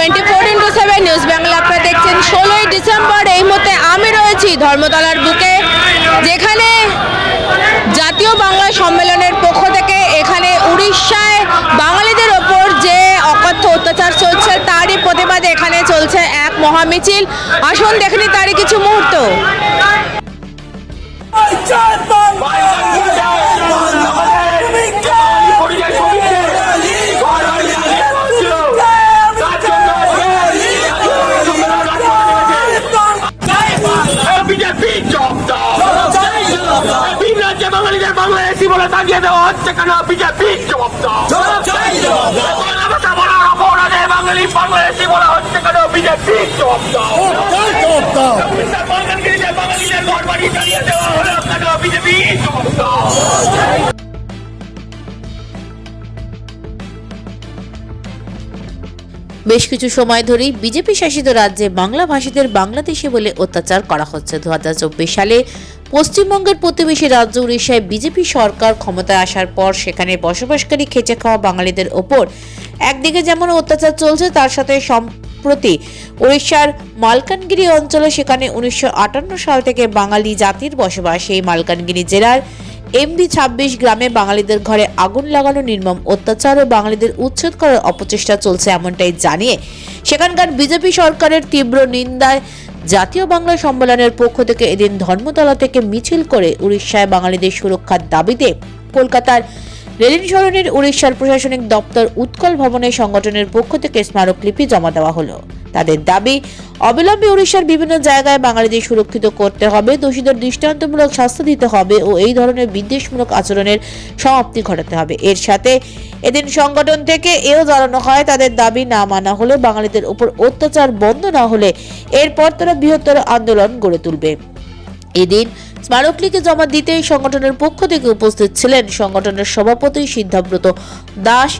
Twenty four into seven news Bangla আপনারা দেখছেন ষোলোই ডিসেম্বর এই মুহূর্তে আমি রয়েছি ধর্মতলার বুকে, যেখানে জাতীয় বাংলা সম্মেলনের পক্ষ থেকে এখানে উড়িষ্যায় বাঙালিদের ওপর যে অকথ্য অত্যাচার চলছে, তারই প্রতিবাদে এখানে চলছে এক মহামিছিল। আসুন দেখেনি তারই কিছু মুহূর্ত। বাঙালিদের বাংলাদেশি বলে তাগিয়ে দেওয়া হচ্ছে কেন? বিজেপি জবাব দাও। বাংলাদেশে বলার অপরাধে বাঙালি বাংলাদেশি বলা হচ্ছে কেন? বিজেপি জবাব দাও। বাঙালিদের বাঙালিদের ঘর বাড়ি চালিয়ে দেওয়া হলো কেন? বিজেপি জবাব দাও। বেশ কিছু সময় ধরেই বিজেপি শাসিত রাজ্যে বাংলা ভাষীদের বাংলাদেশি বলে অত্যাচার করা হচ্ছে। দু হাজার চব্বিশ সালে পশ্চিমবঙ্গের প্রতিবেশী রাজ্য উড়িষ্যায় বিজেপি সরকার ক্ষমতায় আসার পর সেখানে বসবাসকারী খেচে খাওয়া বাঙালিদের ওপর একদিকে যেমন অত্যাচার চলছে, তার সাথে সম্প্রতি উড়িষ্যার মালকানগিরি অঞ্চলে সেখানে উনিশশো আটান্ন সাল থেকে বাঙালি জাতির বসবাস। এই মালকানগিরি জেলার এমবি ছাব্বিশ গ্রামে বাঙালিদের ঘরে আগুন লাগানো নির্মম অত্যাচার ও বাঙালিদের উচ্ছেদ করার অপচেষ্টা চলছে এমনটাই জানিয়ে সেখানকার বিজেপি সরকারের তীব্র নিন্দায় জাতীয় বাংলা সম্মেলনের পক্ষ থেকে এদিন ধর্মতলা থেকে মিছিল করে উড়িষ্যায় বাঙালিদের সুরক্ষার দাবিতে কলকাতার রেলিন সরণির উড়িষ্যার প্রশাসনিক দপ্তর উৎকল ভবনে সংগঠনের পক্ষ থেকে স্মারকলিপি জমা দেওয়া হলো। তাদের দাবি, অবিলম্বে উড়িষ্যার বিভিন্ন জায়গায় বাঙালিদের সুরক্ষিত করতে হবে, দোষীদের দৃষ্টান্তমূলক শাস্তি দিতে হবে ও এই ধরনের বিদ্বেষমূলক আচরণের সমাপ্তি ঘটাতে হবে। এর সাথে এদিন সংগঠন থেকে এও জানানো হয়, তাদের দাবি না মানা হলে বাঙালিদের উপর অত্যাচার বন্ধ না হলে এরপর তারা বৃহত্তর আন্দোলন গড়ে তুলবে। এদিন স্মারকলিপি জমা দিতে সংগঠনের পক্ষ থেকে উপস্থিত ছিলেন সংগঠনের সভাপতি সিদ্ধাব্রত দাস,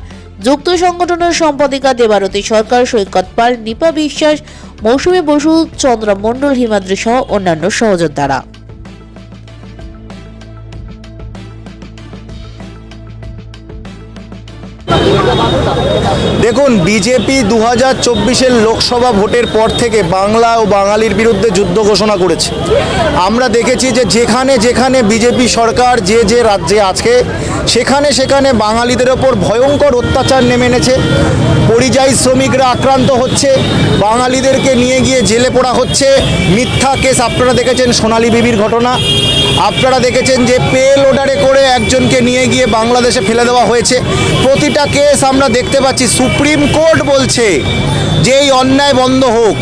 যুক্ত সংগঠনের সম্পাদিকা দেবারতী সরকার, সৈকত পাল, নিপা বিশ্বাস, মৌসুমী বসু, চন্দ্র মণ্ডল, হিমাদ্রি সহ অন্যান্য সহযোদ্ধারা। দেখুন বিজেপি দু হাজার চব্বিশের লোকসভা ভোটের পর থেকে বাংলা ও বাঙালির বিরুদ্ধে যুদ্ধ ঘোষণা করেছে। আমরা দেখেছি যে যেখানে যেখানে বিজেপি সরকার যে যে রাজ্যে আছে, সেখানে সেখানে বাঙালিদের ওপর ভয়ঙ্কর অত্যাচার নেমে এনেছে। পরিযায়ী শ্রমিকরা আক্রান্ত হচ্ছে, বাঙালিদেরকে নিয়ে গিয়ে জেলে পড়া হচ্ছে। মিথ্যা কেস, আপনারা দেখেছেন সোনালী বিবির ঘটনা। আপনারা দেখেছেন যে অর্ডারে করে একজনকে নিয়ে গিয়ে বাংলাদেশে ফেলে দেওয়া হয়েছে। প্রতিটা কেস আমরা দেখতে পাচ্ছি, সুপ্রিম কোর্ট বলছে যে এই অন্যায় বন্ধ হোক।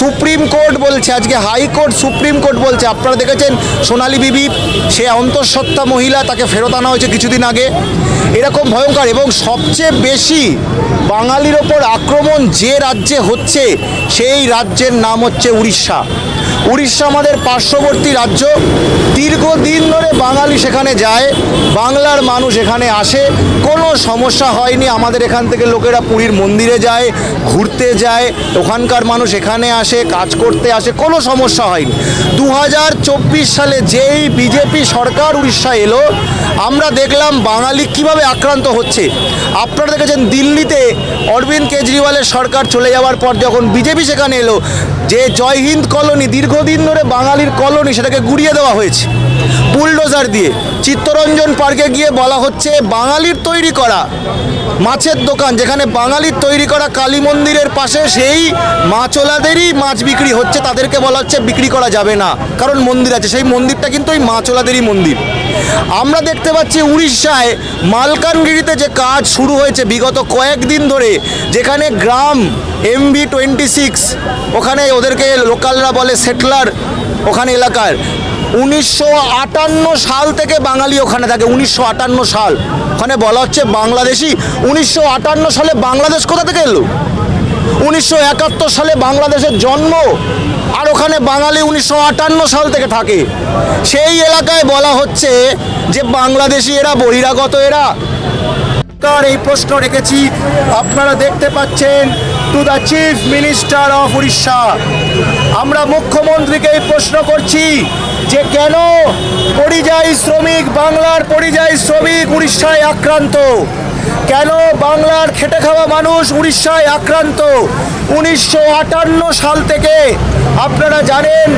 সুপ্রিম কোর্ট বলছে, আজকে হাইকোর্ট, সুপ্রিম কোর্ট বলছে। আপনারা দেখেছেন, সোনালী বিবি, সে অন্তঃসত্ত্বা মহিলা, তাকে ফেরত আনা হয়েছে কিছুদিন আগে। এরকম ভয়ঙ্কর এবং সবচেয়ে বেশি বাঙালির ওপর আক্রমণ যে রাজ্যে হচ্ছে, সেই রাজ্যের নাম হচ্ছে উড়িষ্যা। উড়িষ্যা আমাদের পার্শ্ববর্তী রাজ্য। দীর্ঘদিন ধরে বাঙালি সেখানে যায়, বাংলার মানুষ এখানে আসে। কোনো সমস্যা হয়নি, আমাদের এখান থেকে লোকেরা পুরীর মন্দিরে যায়, ঘুরতে যায়, ওখানকার মানুষ এখানে আসে, কাজ করতে আসে, কোনো সমস্যা হয়নি। দু হাজার চব্বিশ সালে যেই বিজেপি সরকার উড়িষ্যা এলো আমরা দেখলাম বাঙালি কীভাবে আক্রান্ত হচ্ছে। আপনারা দেখেছেন দিল্লিতে অরবিন্দ কেজরিওয়ালের সরকার চলে যাওয়ার পর যখন বিজেপি সেখানে এলো, যে জয় হিন্দ কলোনি দীর্ঘদিন ধরে বাঙালির কলোনি সেটাকে গুড়িয়ে দেওয়া হয়েছে। বুলডোজার দিয়ে। চিত্তরঞ্জন পার্কে গিয়ে বলা হচ্ছে, বাঙালির তৈরি করা মাছের দোকান, যেখানে বাঙালির তৈরি করা কালী মন্দিরের পাশে সেই মাছওয়ালাদেরই মাছ বিক্রি হচ্ছে, তাদেরকে বলা হচ্ছে বিক্রি করা যাবে না, কারণ মন্দির আছে, সেই মন্দিরটা কিন্তু ওই মাছওয়ালাদেরই মন্দির। আমরা দেখতে পাচ্ছি উড়িষ্যায় মালকানগিরিতে যে কাজ শুরু হয়েছে বিগত কয়েকদিন ধরে, যেখানে গ্রাম এমবি টোয়েন্টি সিক্স ওখানে ওদেরকে লোকালরা বলে সেটলার ওখানে এলাকার। উনিশশো আটান্ন সাল থেকে বাঙালি ওখানে থাকে, উনিশশো আটান্ন সাল। ওখানে বলা হচ্ছে বাংলাদেশি। উনিশশো আটান্ন সালে বাংলাদেশ কোথা থেকে এলো? উনিশশো একাত্তর সালে বাংলাদেশের জন্ম। আর ওখানে বাঙালি উনিশশো আটান্ন সাল থেকে থাকে। সেই এলাকায় বলা হচ্ছে যে বাংলাদেশি এরা, বহিরাগত এরা। সরকার এই প্রশ্ন রেখেছি। আপনারা দেখতে পাচ্ছেন to the chief minister of Orissa আমরা মুখ্যমন্ত্রীকে এই প্রশ্ন করছি। যে কেন পরিযায়ী শ্রমিক, বাংলার পরিযায়ী শ্রমিক উড়িষ্যায় আক্রান্ত? কেন বাংলার খেটে খাওয়া মানুষ উড়িষ্যায় আক্রান্ত? উনিশশো আটান্ন সাল থেকে আপনারা জানেন,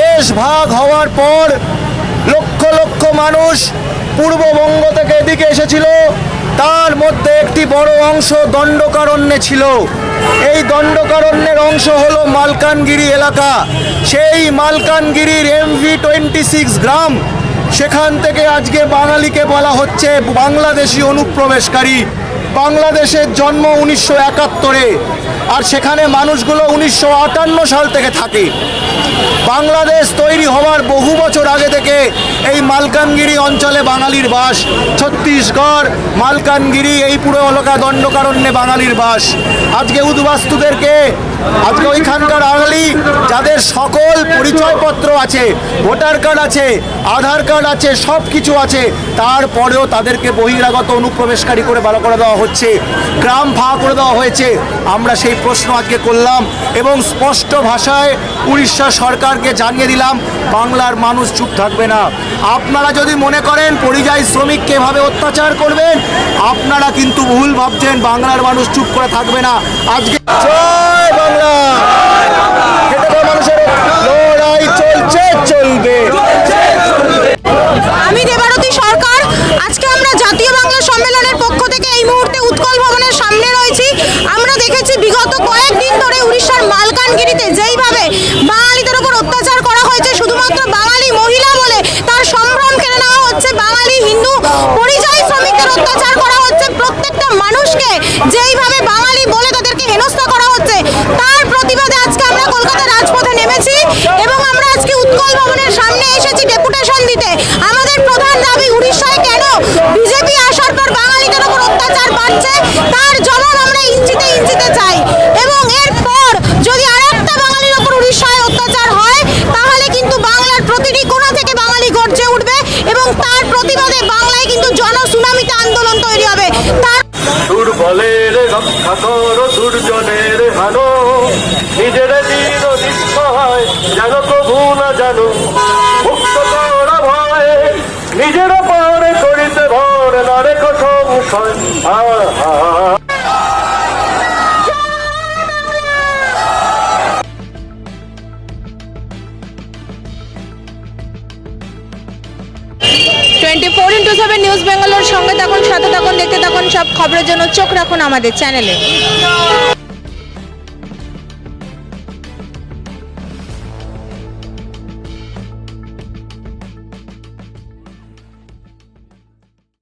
দেশ ভাগ হওয়ার পর লক্ষ লক্ষ মানুষ পূর্ববঙ্গ থেকে এদিকে এসেছিল। তার মধ্যে একটি বড় অংশ দণ্ডকারণ্যে ছিল। এই দণ্ডকারণ্যের অংশ হল মালকানগিরি এলাকা। সেই মালকানগিরির এমভি টোয়েন্টি সিক্স গ্রাম। সেখান থেকে আজকে বাঙালিকে বলা হচ্ছে বাংলাদেশি অনুপ্রবেশকারী। বাংলাদেশের জন্ম উনিশশো একাত্তরে। আর সেখানে মানুষগুলো উনিশশো আটান্ন সাল থেকে থাকে। বাংলাদেশ তৈরি হওয়ার বহু বছর আগে থেকে এই মালকানগিরি অঞ্চলে বাঙালির বাস। ছত্তিশগড় মালকানগিরি, এই পুরো এলাকা দণ্ডকারণ্যে বাঙালির বাস। আজকে উদ্বাস্তুদেরকে, আজকে ওইখানকার বাঙালি যাদের সকল পরিচয়পত্র আছে, ভোটার কার্ড আছে, আধার কার্ড আছে সব কিছু আছে, তারপরেও তাদেরকে বহিরাগত অনুপ্রবেশকারী করে ভালো করে দেওয়া হচ্ছে, গ্রাম ফাঁকা করে দেওয়া হয়েছে। আমরা সেই প্রশ্ন আজকে করলাম এবং স্পষ্ট ভাষায় উড়িষ্যা সরকারকে জানিয়ে দিলাম বাংলার মানুষ চুপ থাকবে না। আপনারা যদি মনে করেন পরিযায়ী শ্রমিককে এভাবে অত্যাচার করবেন আপনারা কিন্তু ভুল ভাবছেন বাংলার মানুষ চুপ করে থাকবে না। আজকে জয় বাংলা! মানুষের লড়াই চলছে চলবে আমি দেবারতী সরকার আজকে আমরা জাতীয় বাংলা সম্মেলনের পক্ষ থেকে এই মুহূর্তে উৎকল ভবনের সামনে রয়েছি আমরা দেখেছি বিগত কয়েকদিন ধরে উড়িষ্যার মালকানগিরিতে যেইভাবে বাঙালিদের উপর অত্যাচার করা হয়েছে শুধুমাত্র বাঙালি মহিলা বলে তার সম্ভ্রম কেড়ে নেওয়া হচ্ছে বাঙালি হিন্দু পরিযায়ী শ্রমিকদের অত্যাচার করা হচ্ছে। প্রত্যেকটা মানুষকে যেইভাবে বাঙালি বলে তাদেরকে হেনস্থা করা হচ্ছে তার প্রতিবাদে আজকে আমরা কলকাতা রাজপথে নেমেছি এবং আমরা আজকে উৎকল ভবনের সামনে এসেছি ডেপুটেশন দিতে আমাদের প্রধান দাবি উড়িষ্যায় কেন বিজেপি আসার পর বাঙালিদের উপর অত্যাচার বাড়ছে তার জবাব আমরা ইঞ্চিতে ইঞ্চিতে চাই এবং এরপর যদি আরেকটা বাঙালির উপর উড়িষ্যায় অত্যাচার হয় তাহলে কিন্তু বাংলার প্রতিটি কোণা থেকে বাঙালি গর্জে উঠবে এবং তার প্রতিবাদে বাংলায় কিন্তু জনসুনামিতে আন্দোলন তৈরি হবে তার দুর্বলের রক্ষা করো নিজের twenty four into seven news Bangalore সঙ্গে থাকুন সাথে দেখতে থাকুন সব খবরের জন্য। চোখ রাখুন আমাদের চ্যানেলে।